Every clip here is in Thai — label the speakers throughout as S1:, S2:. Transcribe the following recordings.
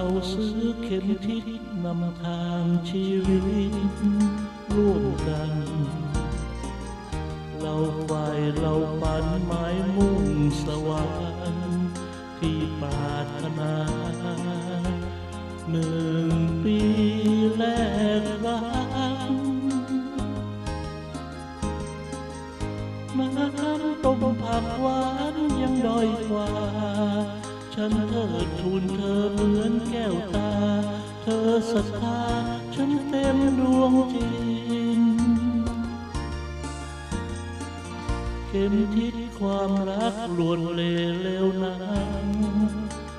S1: าซื้อเข็มทิศนำทางชีวิตร่วมกัน เราไฟเราปันหมายมุ่งสวรรค์ที่ปาถนาหนึ่งปีแรกรักน้ำต้มผักหวานยังด้อยกว่า ฉันเทิดทูนเธอเหมือนแก้วตา เธอศรัทธาฉันเต็มดวงจิตเข็มทิศความรักลวนเลเร็วนั้น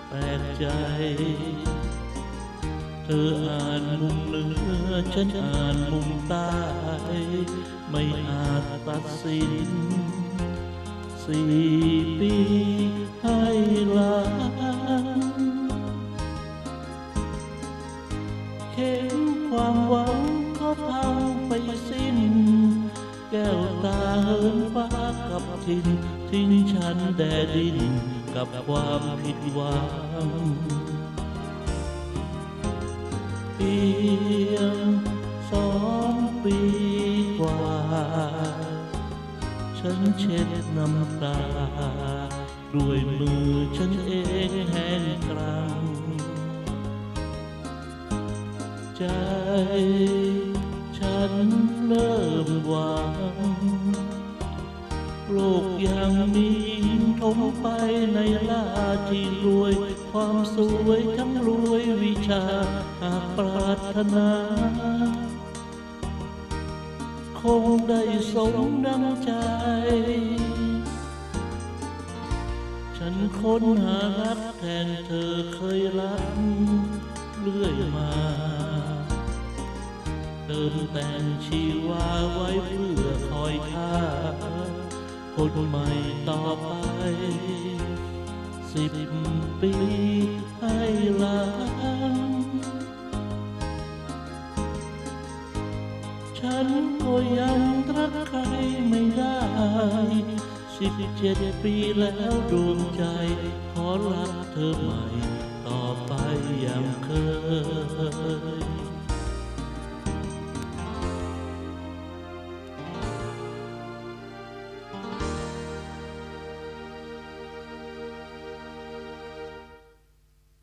S1: แปลกใจ เธออ่านมุมเหนือฉันอ่านมุมใต้ไม่อาจตัดสินสี่ปีให้ลัง ทินทิ้งฉันแดดินกับความผิดหวังเพียงสองปีกว่า ฉันเช็ดน้ำตา ด้วยมือฉันเองแห้งกรังใจฉันเริ่มหวัง โลกยังมีหินถมไปในลาที่รวย ความสวยทั้งรวยวิชาหากปรารถนา คงได้สมดังใจ ฉันค้นหารักแทนเธอเคยรักเรื่อยมาเติมแต่งชีวาไว้เพื่อคอยท่า คนใหม่ต่อไป สิบปีให้หลัง ฉันก็ยังรักใครไม่ได้ สิบเจ็ดปีแล้วดวงใจ ขอรักเธอใหม่ ต่อไปอย่างเคย